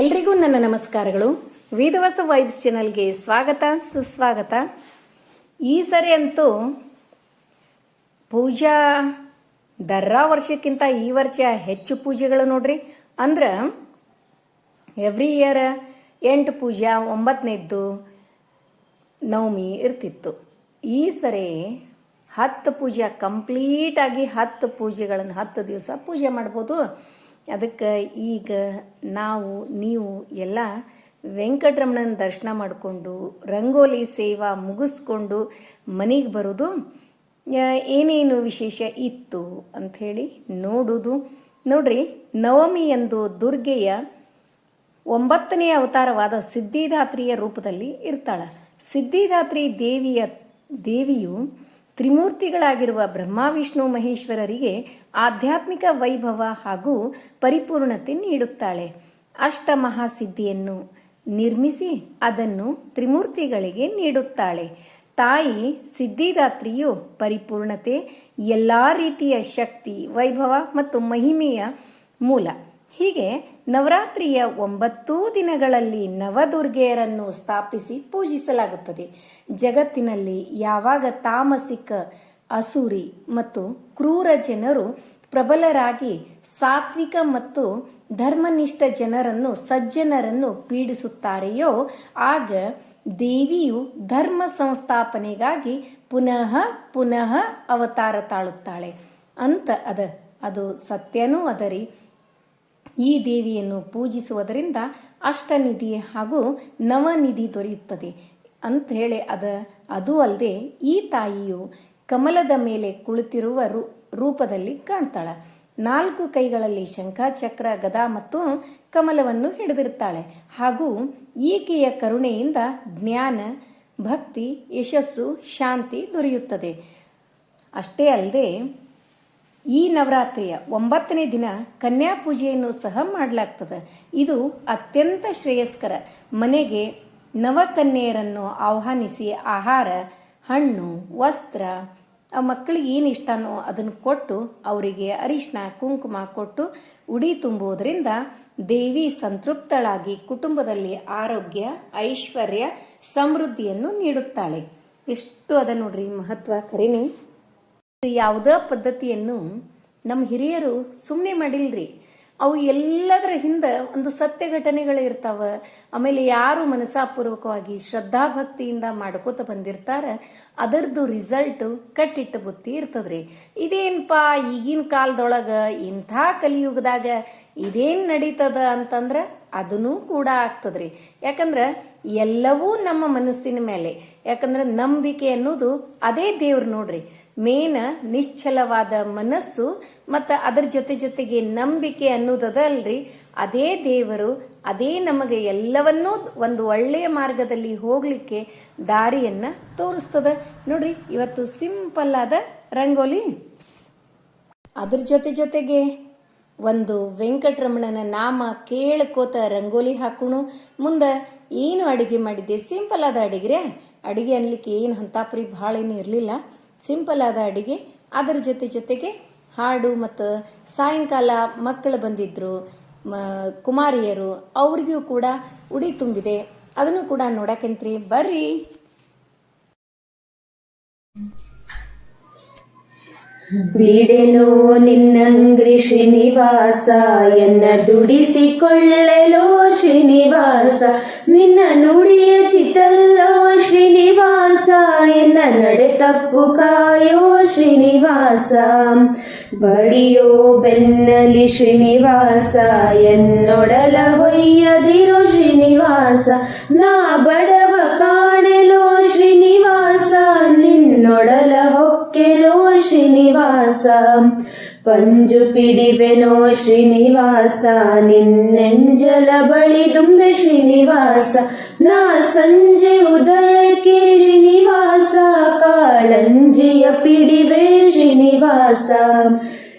ಎಲ್ರಿಗೂ ನನ್ನ ನಮಸ್ಕಾರಗಳು. ವೇದವಾಸ ವೈಬ್ಸ್ ಚಾನಲ್ಗೆ ಸ್ವಾಗತ, ಸುಸ್ವಾಗತ. ಈ ಸರಿ ಅಂತೂ ಪೂಜಾ, ದರ್ರಾ ವರ್ಷಕ್ಕಿಂತ ಈ ವರ್ಷ ಹೆಚ್ಚು ಪೂಜೆಗಳು ನೋಡ್ರಿ. ಅಂದ್ರೆ ಎವ್ರಿ ಇಯರ್ ಎಂಟು ಪೂಜಾ ಒಂಬತ್ತನೇದ್ದು ನವಮಿ ಇರ್ತಿತ್ತು. ಈ ಸರಿ ಹತ್ತು ಪೂಜೆ ಕಂಪ್ಲೀಟಾಗಿ ಹತ್ತು ಪೂಜೆಗಳನ್ನು ಹತ್ತು ದಿವಸ ಪೂಜೆ ಮಾಡ್ಬೋದು. ಅದಕ್ಕೆ ಈಗ ನಾವು, ನೀವು ಎಲ್ಲ ವೆಂಕಟರಮಣನ ದರ್ಶನ ಮಾಡಿಕೊಂಡು, ರಂಗೋಲಿ ಸೇವಾ ಮುಗಿಸ್ಕೊಂಡು ಮನೆಗೆ ಬರೋದು ಏನೇನು ವಿಶೇಷ ಇತ್ತು ಅಂಥೇಳಿ ನೋಡೋದು ನೋಡ್ರಿ, ನವಮಿ ಎಂದು ದುರ್ಗೆಯ ಒಂಬತ್ತನೇ ಅವತಾರವಾದ ಸಿದ್ಧಿದಾತ್ರಿಯ ರೂಪದಲ್ಲಿ ಇರ್ತಾಳೆ. ಸಿದ್ಧಿದಾತ್ರಿ ದೇವಿಯ, ದೇವಿಯು ತ್ರಿಮೂರ್ತಿಗಳಾಗಿರುವ ಬ್ರಹ್ಮ, ವಿಷ್ಣು, ಮಹೇಶ್ವರರಿಗೆ ಆಧ್ಯಾತ್ಮಿಕ ವೈಭವ ಹಾಗೂ ಪರಿಪೂರ್ಣತೆ ನೀಡುತ್ತಾಳೆ. ಅಷ್ಟಮಹಾಸಿದ್ಧಿಯನ್ನು ನಿರ್ಮಿಸಿ ಅದನ್ನು ತ್ರಿಮೂರ್ತಿಗಳಿಗೆ ನೀಡುತ್ತಾಳೆ. ತಾಯಿ ಸಿದ್ಧಿದಾತ್ರಿಯು ಪರಿಪೂರ್ಣತೆ, ಎಲ್ಲ ರೀತಿಯ ಶಕ್ತಿ, ವೈಭವ ಮತ್ತು ಮಹಿಮೆಯ ಮೂಲ. ಹೀಗೆ ನವರಾತ್ರಿಯ ಒಂಬತ್ತೂ ದಿನಗಳಲ್ಲಿ ನವದುರ್ಗೆಯರನ್ನು ಸ್ಥಾಪಿಸಿ ಪೂಜಿಸಲಾಗುತ್ತದೆ. ಜಗತ್ತಿನಲ್ಲಿ ಯಾವಾಗ ತಾಮಸಿಕ, ಅಸುರಿ ಮತ್ತು ಕ್ರೂರ ಜನರು ಪ್ರಬಲರಾಗಿ ಸಾತ್ವಿಕ ಮತ್ತು ಧರ್ಮನಿಷ್ಠ ಜನರನ್ನು, ಸಜ್ಜನರನ್ನು ಪೀಡಿಸುತ್ತಾರೆಯೋ, ಆಗ ದೇವಿಯು ಧರ್ಮ ಸಂಸ್ಥಾಪನೆಗಾಗಿ ಪುನಃ ಪುನಃ ಅವತಾರ ತಾಳುತ್ತಾಳೆ. ಅಂತ ಅದ. ಅದು ಸತ್ಯನೂ ಅದರಿ. ಈ ದೇವಿಯನ್ನು ಪೂಜಿಸುವುದರಿಂದ ಅಷ್ಟನಿಧಿ ಹಾಗೂ ನವನಿಧಿ ದೊರೆಯುತ್ತದೆ. ಅಂತ ಹೇಳಿ ಅದ, ಅದು ಅಲ್ಲದೆ ಈ ತಾಯಿಯು ಕಮಲದ ಮೇಲೆ ಕುಳಿತಿರುವ ರೂಪದಲ್ಲಿ ಕಾಣ್ತಾಳೆ. ನಾಲ್ಕು ಕೈಗಳಲ್ಲಿ ಶಂಖ ಚಕ್ರ ಗದಾ ಮತ್ತು ಕಮಲವನ್ನು ಹಿಡಿದಿರುತ್ತಾಳೆ. ಹಾಗೂ ಈಕೆಯ ಕರುಣೆಯಿಂದ ಜ್ಞಾನ, ಭಕ್ತಿ, ಯಶಸ್ಸು, ಶಾಂತಿ ದೊರೆಯುತ್ತದೆ. ಅಷ್ಟೇ ಅಲ್ಲದೆ ಈ ನವರಾತ್ರಿಯ ಒಂಬತ್ತನೇ ದಿನ ಕನ್ಯಾ ಪೂಜೆಯನ್ನು ಸಹ ಮಾಡಲಾಗ್ತದೆ. ಇದು ಅತ್ಯಂತ ಶ್ರೇಯಸ್ಕರ. ಮನೆಗೆ ನವಕನ್ಯೆಯರನ್ನು ಆಹ್ವಾನಿಸಿ ಆಹಾರ, ಹಣ್ಣು, ವಸ್ತ್ರ, ಆ ಮಕ್ಕಳಿಗೆ ಏನು ಇಷ್ಟನೋ ಅದನ್ನು ಕೊಟ್ಟು ಅವರಿಗೆ ಅರಿಶಿನ ಕುಂಕುಮ ಕೊಟ್ಟು ಉಡಿ ತುಂಬುವುದರಿಂದ ದೇವಿ ಸಂತೃಪ್ತಳಾಗಿ ಕುಟುಂಬದಲ್ಲಿ ಆರೋಗ್ಯ, ಐಶ್ವರ್ಯ, ಸಮೃದ್ಧಿಯನ್ನು ನೀಡುತ್ತಾಳೆ. ಎಷ್ಟು ಅದ ನೋಡ್ರಿ, ಮಹತ್ವ ಕರೀನಿ ಯಾವುದೇ ಪದ್ಧತಿಯನ್ನು ನಮ್ಮ ಹಿರಿಯರು ಸುಮ್ಮನೆ ಮಾಡಿಲ್ರಿ. ಅವು ಎಲ್ಲದರ ಹಿಂದೆ ಒಂದು ಸತ್ಯ ಘಟನೆಗಳು ಇರ್ತಾವ. ಆಮೇಲೆ ಯಾರು ಮನಸಾಪೂರ್ವಕವಾಗಿ ಶ್ರದ್ಧಾಭಕ್ತಿಯಿಂದ ಮಾಡ್ಕೋತ ಬಂದಿರ್ತಾರ ಅದರದ್ದು ರಿಸಲ್ಟು ಕಟ್ಟಿಟ್ಟ ಬುತ್ತಿ ಇರ್ತದ್ರಿ. ಇದೇನಪ್ಪ ಈಗಿನ ಕಾಲದೊಳಗೆ ಇಂಥ ಕಲಿಯುಗದಾಗ ಇದೇನು ನಡೀತದ ಅಂತಂದ್ರೆ ಅದನ್ನೂ ಕೂಡ ಆಗ್ತದ್ರಿ. ಯಾಕಂದ್ರೆ ಎಲ್ಲವೂ ನಮ್ಮ ಮನಸ್ಸಿನ ಮೇಲೆ. ಯಾಕಂದ್ರೆ ನಂಬಿಕೆ ಅನ್ನೋದು ಅದೇ ದೇವ್ರು ನೋಡ್ರಿ. ಮೇನ ನಿಶ್ಚಲವಾದ ಮನಸ್ಸು ಮತ್ತು ಅದರ ಜೊತೆ ಜೊತೆಗೆ ನಂಬಿಕೆ ಅನ್ನೋದಲ್ರಿ ಅದೇ ದೇವರು, ಅದೇ ನಮಗೆ ಎಲ್ಲವನ್ನೂ ಒಂದು ಒಳ್ಳೆಯ ಮಾರ್ಗದಲ್ಲಿ ಹೋಗಲಿಕ್ಕೆ ದಾರಿಯನ್ನು ತೋರಿಸ್ತದ. ನೋಡ್ರಿ, ಇವತ್ತು ಸಿಂಪಲ್ ಆದ ರಂಗೋಲಿ. ಅದ್ರ ಜೊತೆ ಜೊತೆಗೆ ಒಂದು ವೆಂಕಟರಮಣನ ನಾಮ ಕೇಳ್ಕೋತ ರಂಗೋಲಿ ಹಾಕೋಣ. ಮುಂದೆ ಏನು ಅಡುಗೆ ಮಾಡಿದ್ದೆ? ಸಿಂಪಲ್ ಆದ ಅಡಿಗೆ ಅಡುಗೆ ಅನ್ಲಿಕ್ಕೆ ಏನು ಹಂತಾಪ್ರಿ ಭಾಳ ಏನು ಇರಲಿಲ್ಲ. ಸಿಂಪಲ್ ಆದ ಅಡಿಗೆ. ಅದರ ಜೊತೆ ಜೊತೆಗೆ ಹಾಡು ಮತ್ತು ಸಾಯಂಕಾಲ ಮಕ್ಕಳು ಬಂದಿದ್ದರು ಮ, ಕುಮಾರಿಯರು, ಅವ್ರಿಗೂ ಕೂಡ ಉಡಿ ತುಂಬಿದೆ. ಅದನ್ನು ಕೂಡ ನೋಡಕ್ಕೆಂತ್ರಿ ಬರ್ರಿ. ಬಿಡೆನೋ ನಿನ್ನಂಗ್ರಿ ಶ್ರೀನಿವಾಸ ಎನ್ನ ದುಡಿಸಿಕೊಳ್ಳಲೋ ಶ್ರೀನಿವಾಸ ನಿನ್ನ ನುಡಿಯ ಚಿತ್ತಲ್ಲೋ ಶ್ರೀನಿವಾಸ ಎನ್ನ ನಡೆ ತಪ್ಪು ಕಾಯೋ ಶ್ರೀನಿವಾಸ ಬಡಿಯೋ ಬೆನ್ನಲಿ ಶ್ರೀನಿವಾಸ ಎನ್ನೊಡಲ ಹೊಯ್ಯದಿರೋ ಶ್ರೀನಿವಾಸ ನಾ ಬಡವ ಕಾಣೆಲೋ ಶ್ರೀನಿವಾಸ ನಿನ್ನೊಡಲ ಹೊಕ್ಕೆನೋ ಶ್ರೀನಿವಾಸ ಪಂಜು ಪಿಡಿವೆನೋ ಶ್ರೀನಿವಾಸ ನಿನ್ನೆಂಜಲ ಬಳಿ ದುಂಬೆ ಶ್ರೀನಿವಾಸ ನಾ ಸಂಜೆ ಉದಯಕ್ಕೆ ಶ್ರೀನಿವಾಸ ಕಾಳಂಜಿಯ ಪಿಡಿವೆ ಶ್ರೀನಿವಾಸ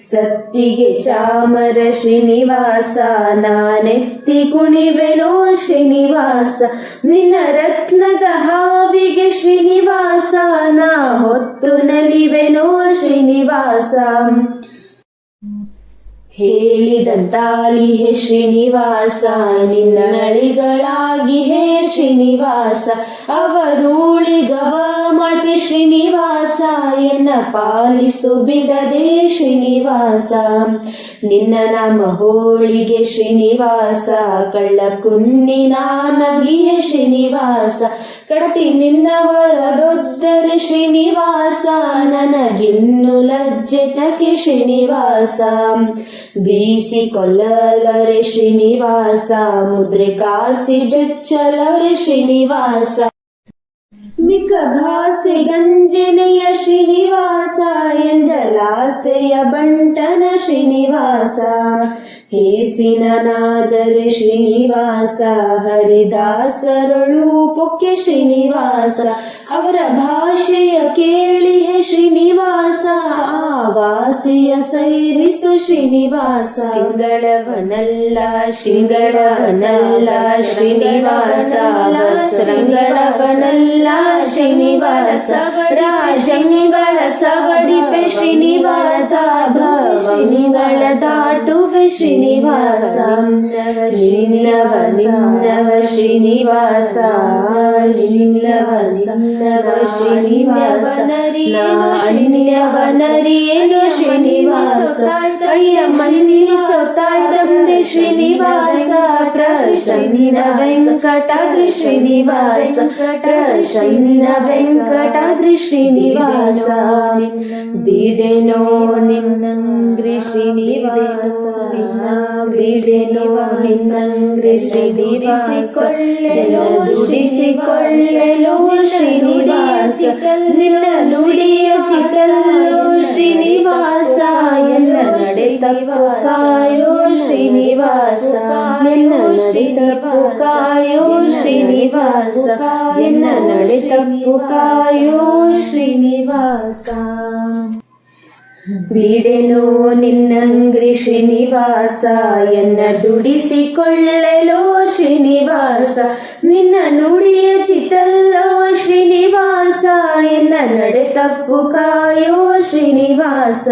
ಸತ್ತಿಗೆ ಚಾಮರ ಶ್ರೀನಿವಾಸ ನಾನೆತ್ತಿ ಕುಣಿವೆನೋ ಶ್ರೀನಿವಾಸ ನಿನ್ನ ರತ್ನದ ಹಾವಿಗೆ ಶ್ರೀನಿವಾಸ ನಾ ಹೊತ್ತು ನಲಿವೆನೋ ಶ್ರೀನಿವಾಸ. ಹೇಳಿದಂತಾಲಿ ಹೇ ಶ್ರೀನಿವಾಸ ನಿನ್ನಳಿಗಳಾಗಿ ಹೇ ಶ್ರೀನಿವಾಸ, ಅವರೂಳಿಗವ ಮಾಡ್ಬೆ ಶ್ರೀನಿವಾಸ, ಎನ್ನ ಪಾಲಿಸು ಬಿಡದೆ ಶ್ರೀನಿವಾಸ. ನಿನ್ನ ನಮ್ಮ ಹೋಳಿಗೆ ಶ್ರೀನಿವಾಸ ಕಳ್ಳ ಕುನ್ನಿನ ನಗಿ ಹೇ ಶ್ರೀನಿವಾಸ ಕಟ್ಟಿ ನಿನ್ನವರ ರೊದ್ದರೆ ಶ್ರೀನಿವಾಸ ನನಗಿನ್ನು ಲಜ್ಜೆ ತಕೆ ಶ್ರೀನಿವಾಸ ಬೀಸಿಕೊಳ್ಳಲರೆ ಶ್ರೀನಿವಾಸ ಮುದ್ರೆ ಕಾಸಿ ಬೆಚ್ಚಲರೆ ಶ್ರೀನಿವಾಸ ಮಿಕ ಭಾಸೆ ಗಂಜನೆಯ ಶ್ರೀನಿವಾಸ ಎಂಜಲಾಸೆಯ ಬಂಟನ ಶ್ರೀನಿವಾಸ ಹೇಸಿನ ನಾದರೆ ಶ್ರೀನಿವಾಸ, ಹರಿದಾಸರಳು ಪೊಕ್ಕೆ ಶ್ರೀನಿವಾಸ, ಅವರ ಭಾಷೆಯ ಕೇಳಿ ಹೇ ಶ್ರೀನಿವಾಸ, ಆವಾಸಿಯ ಸೈರಿಸು ಶ್ರೀನಿವಾಸ. ಶೃಂಗಡವನಲ್ಲ ಶೃಂಗಡವನಲ್ಲ ಶ್ರೀನಿವಾಸ ಶೃಂಗಳವನಲ್ಲ ಶ್ರೀನಿವಾಸ. ರಾಜಂಗಳ ಸವಡಿಪೆ ಶ್ರೀನಿವಾಸ, ಭವನಿಗಳ ದಾಟುವೆ ಶ್ರೀನಿವಾಸ ನಿನ್ನವ ನಿನ್ನವ ಶ್ರೀನಿವಾಸ ನಿನ್ನವ ನಿನ್ನವ ಶ್ರೀನಿವಾಸ ಅನ್ಯವನರಿಯೇನು ಶ್ರೀನಿವಾಸ ಅಯ್ಯ ಮನ್ನಿಸೋ ತಂದೆ ಶ್ರೀನಿವಾಸ ಪ್ರಸನ್ನ ವೆಂಕಟಾದ್ರಿ ಶ್ರೀನಿವಾಸ ಪ್ರಸನ್ನ ವೆಂಕಟಾದ್ರಿ ಶ್ರೀನಿವಾಸ ಬಿಡೆನೋ ನಿನ್ನಂಗ್ರಿ ಶ್ರೀನಿವಾಸ ನಿನ್ನ ಬಿಡೆನೋ ನಿನ್ನಂಗ್ರಿ ಶ್ರೀನಿವಾಸಿಕೊಳ್ಳೆಲೋ ದುಡಿಸಿಕೊಳ್ಳೆಲೋ ಶ್ರೀನಿವಾಸ ನಿನ್ನ ನುಡಿಯ ಚಿತ್ತಲ್ಲೋ ಶ್ರೀನಿವಾಸ ಎಲ್ಲ ನಡೆ ತಪ್ಪು ಕಾಯೋ ಶ್ರೀನಿವಾಸ ನಿನ್ನ ನಡೆ ತಪ್ಪು ಕಾಯೋ ಶ್ರೀನಿವಾಸ ಎನ್ನ ನಡೆ ತಪ್ಪು ಕಾಯೋ ಶ್ರೀನಿವಾಸ ಬಿಡೆನೋ ನಿನ್ನಂಗ್ರಿ ಶ್ರೀನಿವಾಸ ಎನ್ನ ದುಡಿಸಿಕೊಳ್ಳಲೋ ಶ್ರೀನಿವಾಸ. ನಿನ್ನ ನುಡಿಯ ಚಿತ್ತಲ್ಲೋ ಶ್ರೀನಿವಾಸ ಎನ್ನ ನಡೆ ತಪ್ಪು ಕಾಯೋ ಶ್ರೀನಿವಾಸ.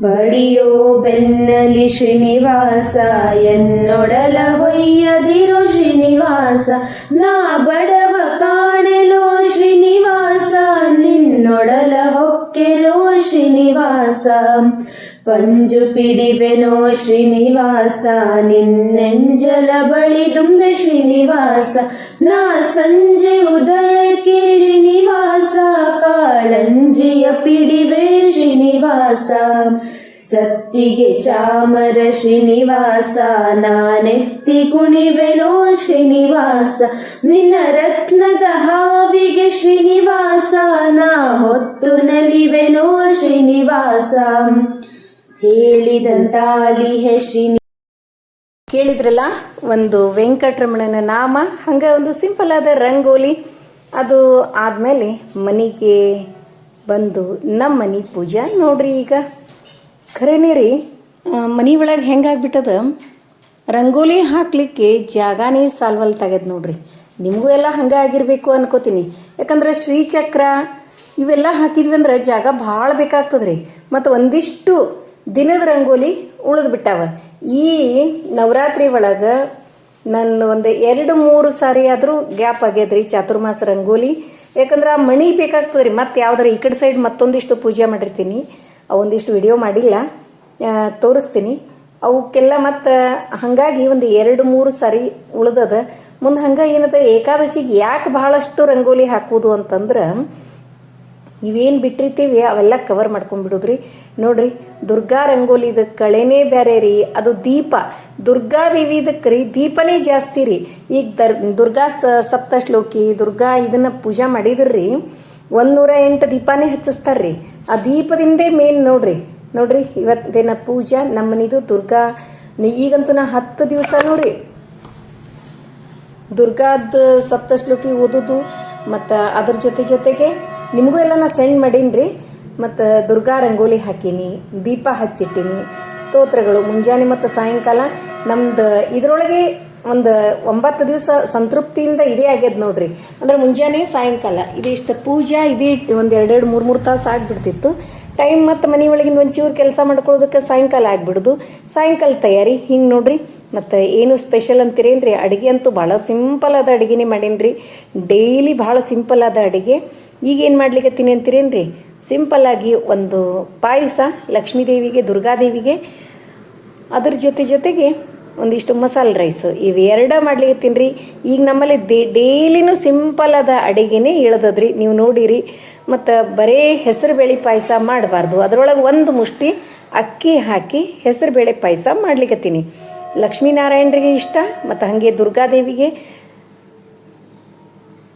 ಬಡಿಯೋ ಬೆನ್ನಲಿ ಶ್ರೀನಿವಾಸ ಎನ್ನೊಡಲ ಹೊಯ್ಯದಿರೋ ಶ್ರೀನಿವಾಸ. ನಾ ಬಡವ ಕಾಣೆಲೋ ಶ್ರೀನಿವಾಸ, ನಿನ್ನೊಡಲ ಹೊಕ್ಕೆಲೋ ಶ್ರೀನಿವಾಸ ಪಂಜು ಪಿಡಿವೆನೋ ಶ್ರೀನಿವಾಸ ನಿನ್ನೆಂಜಲ ಬಳಿ ದುಂಬೆ ಶ್ರೀನಿವಾಸ ನಾ ಸಂಜೆ ಉದಯಕ್ಕೆ ಶ್ರೀನಿವಾಸ ಕಾಳಂಜಿಯ ಪಿಡಿವೆ ಶ್ರೀನಿವಾಸ ಸತ್ತಿಗೆ ಚಾಮರ ಶ್ರೀನಿವಾಸ, ನಾನೆತ್ತಿ ಕುಣಿವೆನೋ ಶ್ರೀನಿವಾಸ, ನಿನ್ನ ರತ್ನದ ಹಾವಿಗೆ ಶ್ರೀನಿವಾಸ, ನಾ ಹೊತ್ತು ನಲಿವೆನೋ ಶ್ರೀನಿವಾಸ. ಹೇಳಿದಂತಾಲಿ ಹೇ ಶ್ರೀನಿ ಕೇಳಿದ್ರಲ್ಲ, ಒಂದು ವೆಂಕಟರಮಣನ ನಾಮ, ಹಂಗೆ ಒಂದು ಸಿಂಪಲ್ ಆದ ರಂಗೋಲಿ. ಅದು ಆದಮೇಲೆ ಮನೆಗೆ ಬಂದು ನಮ್ಮ ಮನೆ ಪೂಜಾ ನೋಡ್ರಿ ಈಗ. ಖರೇನೇ ರೀ ಮನೆ ಒಳಗೆ ಹೆಂಗಾಗ್ಬಿಟ್ಟದ? ರಂಗೋಲಿ ಹಾಕ್ಲಿಕ್ಕೆ ಜಾಗಾನೇ ಸಾಲ್ವಲ್ ತೆಗೆದು ನೋಡ್ರಿ. ನಿಮಗೂ ಎಲ್ಲ ಹಂಗೆ ಆಗಿರಬೇಕು ಅನ್ಕೋತೀನಿ. ಯಾಕಂದ್ರೆ ಶ್ರೀಚಕ್ರ, ಇವೆಲ್ಲ ಹಾಕಿದ್ವಿ ಅಂದ್ರೆ ಜಾಗ ಭಾಳ ಬೇಕಾಗ್ತದ್ರಿ. ಮತ್ತು ಒಂದಿಷ್ಟು ದಿನದ ರಂಗೋಲಿ ಉಳಿದು ಬಿಟ್ಟಾವ ಈ ನವರಾತ್ರಿ ಒಳಗೆ ನನ್ನ ಒಂದು ಎರಡು ಮೂರು ಸಾರಿ ಆದರೂ ಗ್ಯಾಪ್ ಆಗ್ಯದ್ರಿ ಚಾತುರ್ಮಾಸ ರಂಗೋಲಿ. ಯಾಕಂದ್ರೆ ಆ ಮಣಿ ಬೇಕಾಗ್ತದೆ ರೀ ಮತ್ತು ಯಾವ್ದಾರ ಈ ಕಡೆ ಸೈಡ್ ಮತ್ತೊಂದಿಷ್ಟು ಪೂಜೆ ಮಾಡಿರ್ತೀನಿ. ಅವೊಂದಿಷ್ಟು ವಿಡಿಯೋ ಮಾಡಿಲ್ಲ. ತೋರಿಸ್ತೀನಿ. ಅವಕ್ಕೆಲ್ಲ ಮತ್ತು, ಹಾಗಾಗಿ ಒಂದು ಎರಡು ಮೂರು ಸಾರಿ ಉಳ್ದದ. ಮುಂದೆ ಹಂಗೆ ಏನದ, ಏಕಾದಶಿಗೆ ಯಾಕೆ ಭಾಳಷ್ಟು ರಂಗೋಲಿ ಹಾಕೋದು ಅಂತಂದ್ರೆ, ಇವೇನು ಬಿಟ್ಟಿರ್ತೀವಿ ಅವೆಲ್ಲ ಕವರ್ ಮಾಡ್ಕೊಂಡ್ಬಿಡೋದ್ರಿ ನೋಡ್ರಿ, ದುರ್ಗಾ ರಂಗೋಲಿದ ಕಳೆನೇ ಬೇರೆ ರೀ, ಅದು ದೀಪ. ದುರ್ಗಾದೇವಿದಕ್ಕೆ ರೀ, ದೀಪನೇ ಜಾಸ್ತಿ ರೀ. ಈಗ ದರ್, ದುರ್ಗಾ ಸಪ್ತ ಸಪ್ತಶ್ಲೋಕಿ, ದುರ್ಗಾ ಇದನ್ನ ಪೂಜಾ ಮಾಡಿದ್ರಿ ಒಂದೂರ ಎಂಟು ದೀಪಾನೇ ಹಚ್ಚಿಸ್ತಾರ್ರಿ. ಆ ದೀಪದಿಂದೇ ಮೇನ್ ನೋಡ್ರಿ. ನೋಡ್ರಿ ಇವತ್ತಿನ ಪೂಜಾ, ನಮ್ಮನಿದು ದುರ್ಗಾ. ಈಗಂತೂ ನಾ ಹತ್ತು ದಿವಸ ನೋಡ್ರಿ. ದುರ್ಗಾದ ಸಪ್ತಶ್ಲೋಕಿ ಓದೋದು, ಮತ್ತು ಅದ್ರ ಜೊತೆ ಜೊತೆಗೆ ನಿಮಗೂ ಎಲ್ಲ ನಾ ಸೆಂಡ್ ಮಾಡೀನಿ ರೀ ಮತ್ತು ದುರ್ಗಾ ರಂಗೋಲಿ ಹಾಕೀನಿ, ದೀಪ ಹಚ್ಚಿಟ್ಟೀನಿ, ಸ್ತೋತ್ರಗಳು, ಮುಂಜಾನೆ ಮತ್ತು ಸಾಯಂಕಾಲ. ನಮ್ದು ಇದರೊಳಗೆ ಒಂದು ಒಂಬತ್ತು ದಿವಸ ಸಂತೃಪ್ತಿಯಿಂದ ಇದೇ ಆಗ್ಯದ ನೋಡ್ರಿ. ಅಂದ್ರೆ ಮುಂಜಾನೆ ಸಾಯಂಕಾಲ. ಇದಿಷ್ಟು ಪೂಜಾ, ಇದೇ ಒಂದು ಎರಡೆರಡು, ಮೂರು ಮೂರು ತಾಸು ಆಗ್ಬಿಡ್ತಿತ್ತು. ಟೈಮ್ ಮತ್ತು ಮನೆ ಒಳಗಿಂದ ಒಂಚೂರು ಕೆಲಸ ಮಾಡ್ಕೊಳ್ಳೋದಕ್ಕೆ ಸಾಯಂಕಾಲ ಆಗ್ಬಿಡುದು. ಸಾಯಂಕಾಲ ತಯಾರಿ, ಹಿಂಗೆ ನೋಡ್ರಿ. ಮತ್ತು ಏನು ಸ್ಪೆಷಲ್ ಅಂತೀರೇನ್ರಿ ಅಡುಗೆ ಅಂತೂ ಭಾಳ ಸಿಂಪಲ್ ಆದ ಅಡುಗೆನೇ ಮಾಡೀನಿ ಡೈಲಿ ಭಾಳ ಸಿಂಪಲ್ ಆದ ಅಡುಗೆ. ಈಗ ಏನು ಮಾಡ್ಲಿಕ್ಕತ್ತೀನಿ ಅಂತೀರೇನ್ರಿ ಸಿಂಪಲ್ಲಾಗಿ ಒಂದು ಪಾಯಸ ಲಕ್ಷ್ಮೀದೇವಿಗೆ, ದುರ್ಗಾದೇವಿಗೆ, ಅದ್ರ ಜೊತೆ ಜೊತೆಗೆ ಒಂದಿಷ್ಟು ಮಸಾಲೆ ರೈಸ್ ಇವೆರಡ ಮಾಡ್ಲಿಕ್ಕೆ ತಿನ್ರಿ ಈಗ ನಮ್ಮಲ್ಲಿ ದೇ, ಡೈಲಿನೂ ಸಿಂಪಲ್ ಆದ ಅಡಿಗೆನೇ ಇಳ್ದದ್ರಿ. ನೀವು ನೋಡಿರಿ. ಮತ್ತು ಬರೇ ಹೆಸರು ಬೇಳೆ ಪಾಯಸ ಮಾಡಬಾರ್ದು. ಅದರೊಳಗೆ ಒಂದು ಮುಷ್ಟಿ ಅಕ್ಕಿ ಹಾಕಿ ಹೆಸರು ಬೇಳೆ ಪಾಯಸ ಮಾಡ್ಲಿಕತ್ತೀನಿ ಲಕ್ಷ್ಮೀನಾರಾಯಣರಿಗೆ ಇಷ್ಟ, ಮತ್ತು ಹಾಗೆ ದುರ್ಗಾದೇವಿಗೆ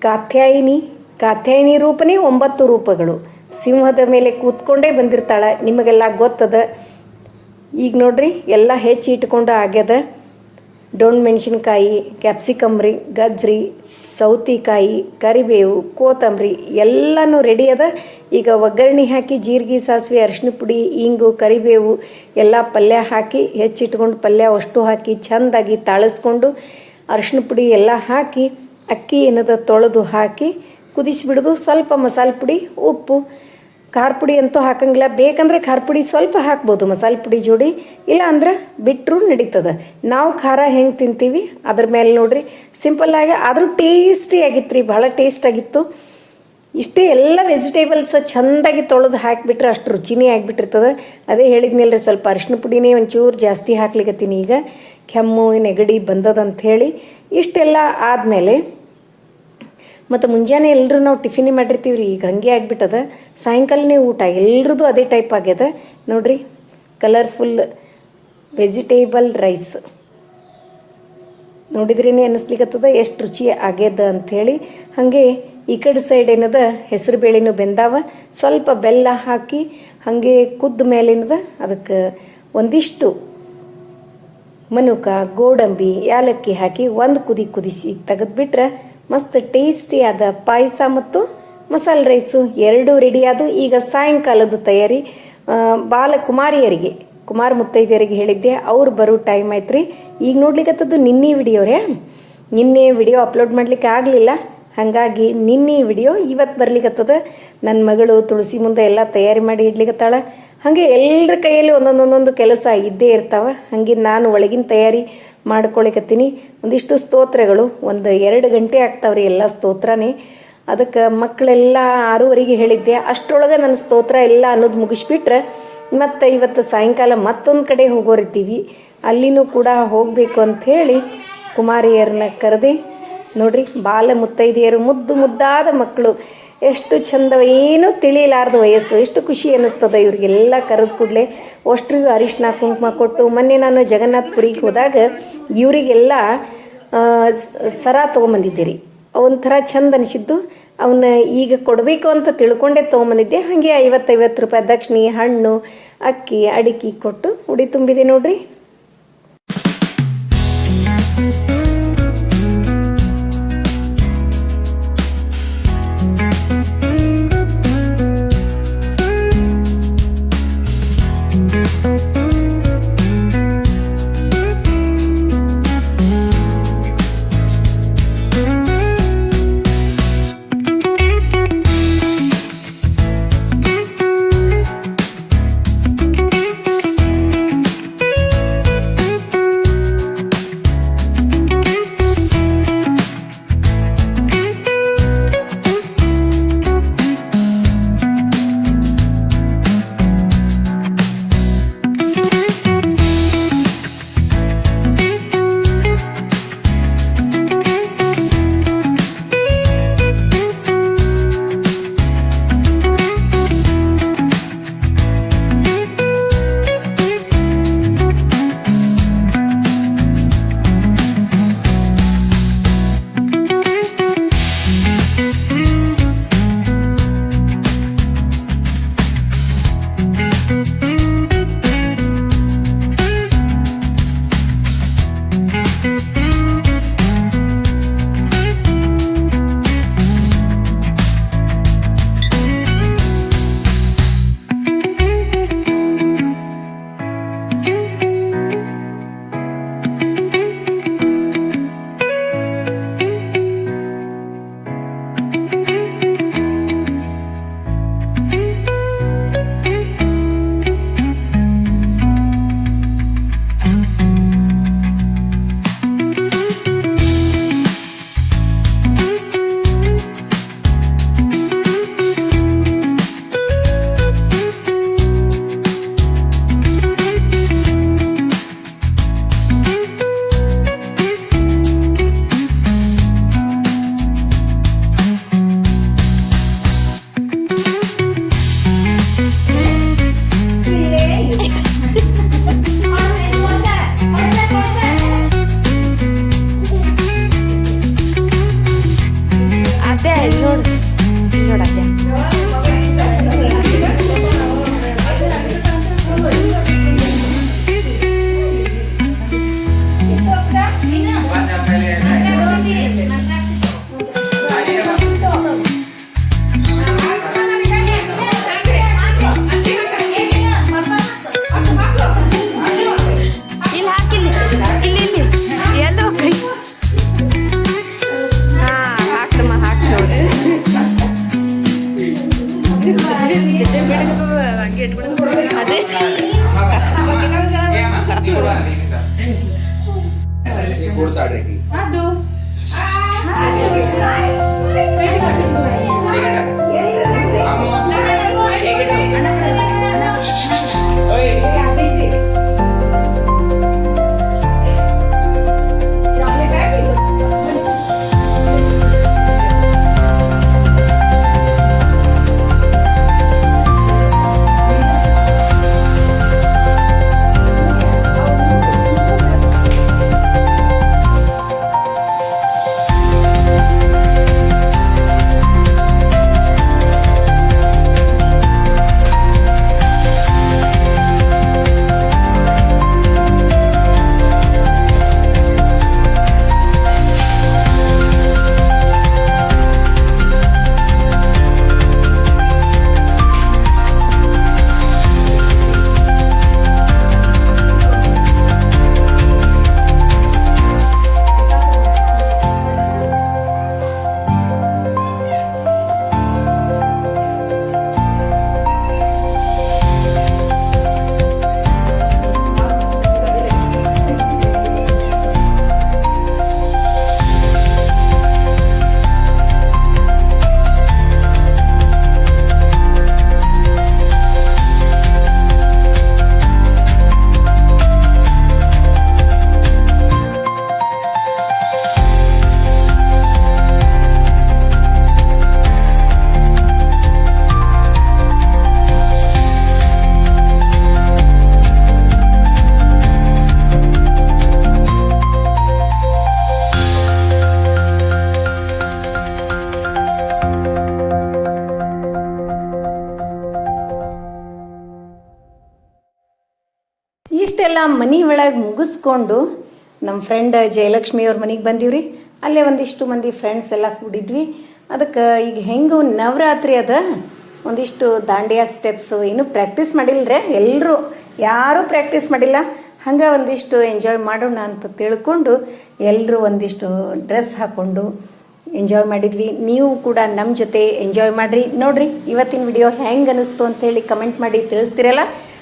ಕಾತ್ಯಾಯಿನಿ ಕಾತ್ಯಾಯಿನಿ ರೂಪನೇ ಒಂಬತ್ತು ರೂಪಗಳು. ಸಿಂಹದ ಮೇಲೆ ಕೂತ್ಕೊಂಡೇ ಬಂದಿರ್ತಾಳೆ. ನಿಮಗೆಲ್ಲ ಗೊತ್ತದ? ಈಗ ನೋಡ್ರಿ, ಎಲ್ಲ ಹೆಚ್ಚಿ ಇಟ್ಕೊಂಡು ಆಗ್ಯದ. ಡೊಣ್ ಮೆಣಸಿನ್ಕಾಯಿ ಕ್ಯಾಪ್ಸಿಕಮ್ರಿ ಗಜ್ರಿ, ಸೌತಿಕಾಯಿ, ಕರಿಬೇವು, ಕೋತಂಬರಿ ಎಲ್ಲನೂ ರೆಡಿ ಅದ. ಈಗ ಒಗ್ಗರಣೆ ಹಾಕಿ ಜೀರಿಗೆ, ಸಾಸಿವೆ ಅರಿಶಿನ ಪುಡಿ, ಇಂಗು, ಕರಿಬೇವು ಎಲ್ಲ ಪಲ್ಯ ಹಾಕಿ ಹೆಚ್ಚಿಟ್ಕೊಂಡು ಪಲ್ಯ ಅಷ್ಟು ಹಾಕಿ ಚೆಂದಾಗಿ ತಾಳಿಸ್ಕೊಂಡು ಅರಿಶಿನ ಪುಡಿ ಎಲ್ಲ ಹಾಕಿ ಅಕ್ಕಿ ಏನದ ತೊಳೆದು ಹಾಕಿ ಕುದಿಸಿಬಿಡೋದು. ಸ್ವಲ್ಪ ಮಸಾಲೆ ಪುಡಿ, ಉಪ್ಪು. ಖಾರ ಪುಡಿ ಅಂತೂ ಹಾಕಂಗಿಲ್ಲ. ಬೇಕಂದ್ರೆ ಖಾರ ಪುಡಿ ಸ್ವಲ್ಪ ಹಾಕ್ಬೋದು. ಮಸಾಲೆ ಪುಡಿ ಜೋಡಿ. ಇಲ್ಲ ಅಂದ್ರೆ ಬಿಟ್ಟರು ನಡೀತದೆ. ನಾವು ಖಾರ ಹೆಂಗೆ ತಿಂತೀವಿ? ಅದ್ರ ಮೇಲೆ ನೋಡ್ರಿ. ಸಿಂಪಲ್ಲಾಗಿ ಆದರೂ ಟೇಸ್ಟಿ ಆಗಿತ್ತು ರೀ ಭಾಳ ಟೇಸ್ಟ್ ಆಗಿತ್ತು. ಇಷ್ಟೇ ಎಲ್ಲ ವೆಜಿಟೇಬಲ್ಸ್ ಚೆಂದಾಗಿ ತೊಳೆದು ಹಾಕಿಬಿಟ್ರೆ ಅಷ್ಟು ರುಚಿನೇ ಆಗಿಬಿಟ್ಟಿರ್ತದೆ. ಅದೇ ಹೇಳಿದ್ಮೇಲೆ ಸ್ವಲ್ಪ ಅರಿಶಿನ ಪುಡಿನೇ ಒಂಚೂರು ಜಾಸ್ತಿ ಹಾಕ್ಲಿಕತ್ತೀನಿ ಈಗ. ಕೆಮ್ಮು, ನೆಗಡಿ ಬಂದದಂತ ಹೇಳಿ ಇಷ್ಟೆಲ್ಲ ಆದಮೇಲೆ ಮತ್ತು ಮುಂಜಾನೆ ಎಲ್ಲರೂ ನಾವು ಟಿಫಿನ್ ಮಾಡಿರ್ತೀವಿ ರೀ ಈಗ ಹಂಗೆ ಆಗಿಬಿಟ್ಟದ. ಸಾಯಂಕಾಲನೇ ಊಟ, ಎಲ್ರದ್ದು ಅದೇ ಟೈಪ್ ಆಗ್ಯದ. ನೋಡ್ರಿ ಕಲರ್ಫುಲ್ ವೆಜಿಟೇಬಲ್ ರೈಸ್ ನೋಡಿದ್ರೇನೆ ಅನ್ನಿಸ್ಲಿಕ್ಕತ್ತದ ಎಷ್ಟು ರುಚಿ ಆಗ್ಯದ ಅಂಥೇಳಿ. ಹಾಗೆ ಈ ಕಡೆ ಸೈಡ್ ಏನದ, ಹೆಸರು ಬೇಳೆನೂ ಬೆಂದಾವ. ಸ್ವಲ್ಪ ಬೆಲ್ಲ ಹಾಕಿ, ಹಾಗೆ ಕುದ್ದ ಮೇಲೇನದ ಅದಕ್ಕೆ ಒಂದಿಷ್ಟು ಮನುಕ, ಗೋಡಂಬಿ, ಯಾಲಕ್ಕಿ ಹಾಕಿ ಒಂದು ಕುದಿ ಕುದಿಸಿ ತೆಗೆದ್ಬಿಟ್ರೆ ಮಸ್ತ್ ಟೇಸ್ಟಿ ಆದ ಪಾಯಸ ಮತ್ತು ಮಸಾಲೆ ರೈಸು ಎರಡೂ ರೆಡಿ ಆದು ಈಗ ಸಾಯಂಕಾಲದ ತಯಾರಿ ಬಾಲಕುಮಾರಿಯರಿಗೆ, ಕುಮಾರ ಮುತ್ತೈದೆಯರಿಗೆ ಹೇಳಿದ್ದೆ. ಅವ್ರು ಬರೋ ಟೈಮ್ ಆಯ್ತು ರೀ ಈಗ ನೋಡ್ಲಿಕ್ಕತ್ತದ್ದು ನಿನ್ನೆ ವಿಡಿಯೋ ರೇ ನಿನ್ನೆ ವಿಡಿಯೋ ಅಪ್ಲೋಡ್ ಮಾಡ್ಲಿಕ್ಕೆ ಆಗಲಿಲ್ಲ. ಹಾಗಾಗಿ ನಿನ್ನೆ ವಿಡಿಯೋ ಇವತ್ತು ಬರ್ಲಿಕ್ಕತ್ತದ ನನ್ನ ಮಗಳು ತುಳಸಿ ಮುಂದೆ ಎಲ್ಲ ತಯಾರಿ ಮಾಡಿ ಇಡ್ಲಿಕ್ಕತ್ತಾಳ ಹಾಗೆ ಎಲ್ಲರ ಕೈಯಲ್ಲಿ ಒಂದೊಂದೊಂದೊಂದು ಕೆಲಸ ಇದ್ದೇ ಇರ್ತಾವ. ಹಾಗೆ ನಾನು ಒಳಗಿನ ತಯಾರಿ ಮಾಡ್ಕೊಳಿಕತ್ತೀನಿ. ಒಂದಿಷ್ಟು ಸ್ತೋತ್ರಗಳು, ಒಂದು ಎರಡು ಗಂಟೆ ಆಗ್ತಾವ್ರಿ ಎಲ್ಲ ಸ್ತೋತ್ರನೇ. ಅದಕ್ಕೆ ಮಕ್ಕಳೆಲ್ಲ ಆರೂವರೆಗೆ ಹೇಳಿದ್ದೆ ಅಷ್ಟರೊಳಗೆ ನನ್ನ ಸ್ತೋತ್ರ ಎಲ್ಲ ಅನ್ನೋದು ಮುಗಿಸ್ಬಿಟ್ರೆ, ಮತ್ತು ಇವತ್ತು ಸಾಯಂಕಾಲ ಮತ್ತೊಂದು ಕಡೆ ಹೋಗೋರಿದ್ದೀವಿ. ಅಲ್ಲಿನೂ ಕೂಡ ಹೋಗಬೇಕು ಅಂಥೇಳಿ ಕುಮಾರಿಯರನ್ನ ಕರೆದೆ. ನೋಡ್ರಿ, ಬಾಲ ಮುತ್ತೈದೆಯರು ಮುದ್ದು ಮುದ್ದಾದ ಮಕ್ಕಳು ಎಷ್ಟು ಚಂದ ಏನೂ ತಿಳಿಯಲಾರದ ವಯಸ್ಸು, ಎಷ್ಟು ಖುಷಿ ಅನ್ನಿಸ್ತದ ಇವ್ರಿಗೆಲ್ಲ ಕರೆದ ಕೂಡಲೇ ಅಷ್ಟ್ರಿಗೂ ಅರಿಶಿನ ಕುಂಕುಮ ಕೊಟ್ಟು ಮೊನ್ನೆ ನಾನು ಜಗನ್ನಾಥಪುರಿಗೆ ಹೋದಾಗ ಇವರಿಗೆಲ್ಲ ಸರ ತೊಗೊಂಬಂದಿದ್ದೀರಿ. ಒಂಥರ ಚಂದ ಅನಿಸಿದ್ದು ಅವನ್ನ ಈಗ ಕೊಡಬೇಕು ಅಂತ ತಿಳ್ಕೊಂಡೇ ತೊಗೊಂಬಂದಿದ್ದೆ. ಹಾಗೆ ಐವತ್ತೈವತ್ತು ರೂಪಾಯಿ ದಕ್ಷಿಣೆ, ಹಣ್ಣು, ಅಕ್ಕಿ, ಅಡಿಕೆ ಕೊಟ್ಟು ಉಡಿ ತುಂಬಿದೆ ನೋಡ್ರಿ. ಮನೆ ಒಳಗೆ ಮುಗಿಸ್ಕೊಂಡು ನಮ್ಮ ಫ್ರೆಂಡ್ ಜಯಲಕ್ಷ್ಮಿ ಅವ್ರ ಮನೆಗೆ ಬಂದೀವ್ರಿ. ಅಲ್ಲೇ ಒಂದಿಷ್ಟು ಮಂದಿ ಫ್ರೆಂಡ್ಸ್ ಎಲ್ಲ ಕೂಡಿದ್ವಿ. ಅದಕ್ಕೆ ಈಗ ಹೆಂಗೆ ನವರಾತ್ರಿ ಅದ, ಒಂದಿಷ್ಟು ದಾಂಡಿಯಾ ಸ್ಟೆಪ್ಸು ಏನು ಪ್ರಾಕ್ಟೀಸ್ ಮಾಡಿಲ್ಲರೆ ಎಲ್ಲರೂ ಯಾರೂ ಪ್ರಾಕ್ಟೀಸ್ ಮಾಡಿಲ್ಲ. ಹಂಗೆ ಒಂದಿಷ್ಟು ಎಂಜಾಯ್ ಮಾಡೋಣ ಅಂತ ತಿಳ್ಕೊಂಡು ಎಲ್ಲರೂ ಒಂದಿಷ್ಟು ಡ್ರೆಸ್ ಹಾಕ್ಕೊಂಡು ಎಂಜಾಯ್ ಮಾಡಿದ್ವಿ. ನೀವು ಕೂಡ ನಮ್ಮ ಜೊತೆ ಎಂಜಾಯ್ ಮಾಡಿರಿ. ನೋಡ್ರಿ, ಇವತ್ತಿನ ವಿಡಿಯೋ ಹೆಂಗೆ ಅನಿಸ್ತು ಅಂತೇಳಿ ಕಮೆಂಟ್ ಮಾಡಿ ತಿಳಿಸ್ತಿರಲ್ಲ?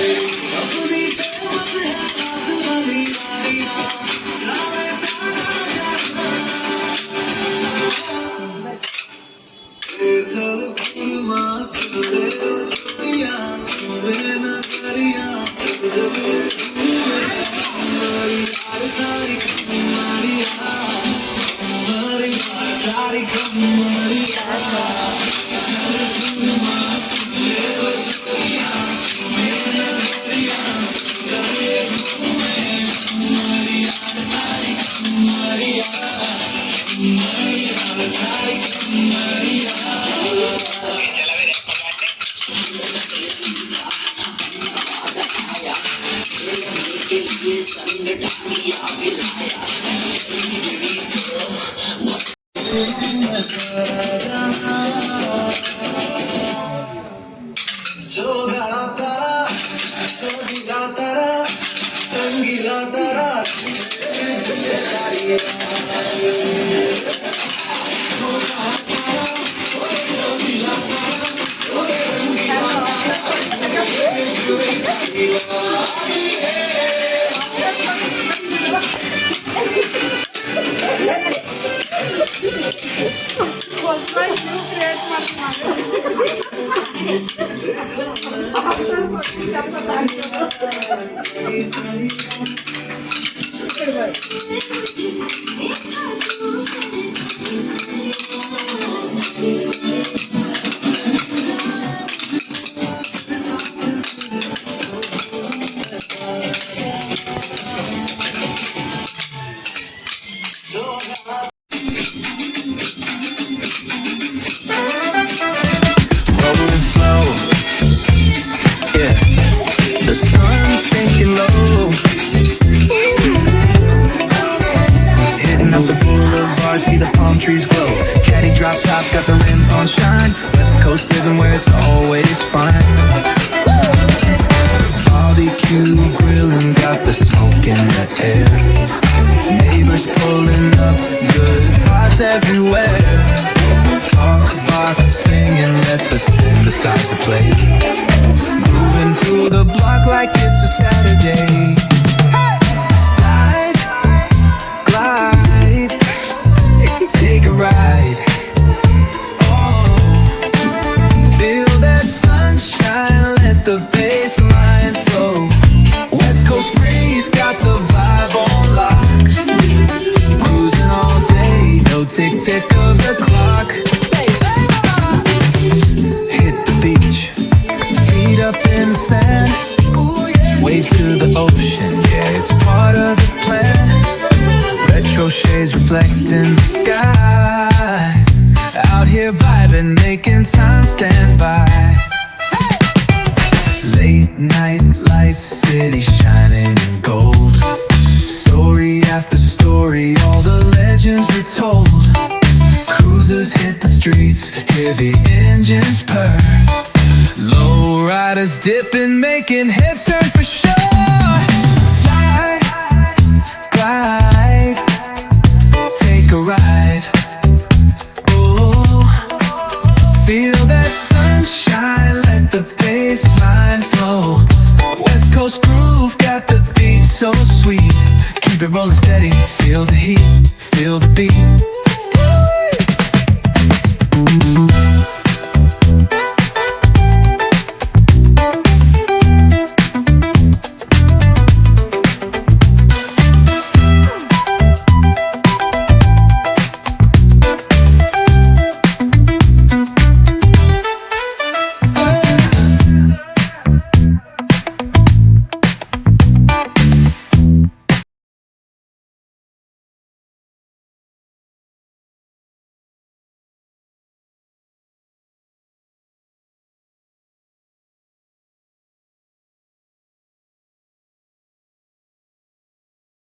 Amen. के लिए संगठन galaxies. Got the smoke in the air. Neighbors pulling up, good vibes everywhere. Talk box singing, let the synthesizer play. Moving through the block like it's a Saturday. Slide, glide, take a ride. Shades reflecting the sky. Out here vibing, making time stand by. Late night lights, city shining in gold. Story after story, all the legends were told. Cruisers hit the streets, hear the engines purr. Low riders dipping, making heads turn for sure. Slide, glide. Keep it rolling steady, feel the heat, feel the beat.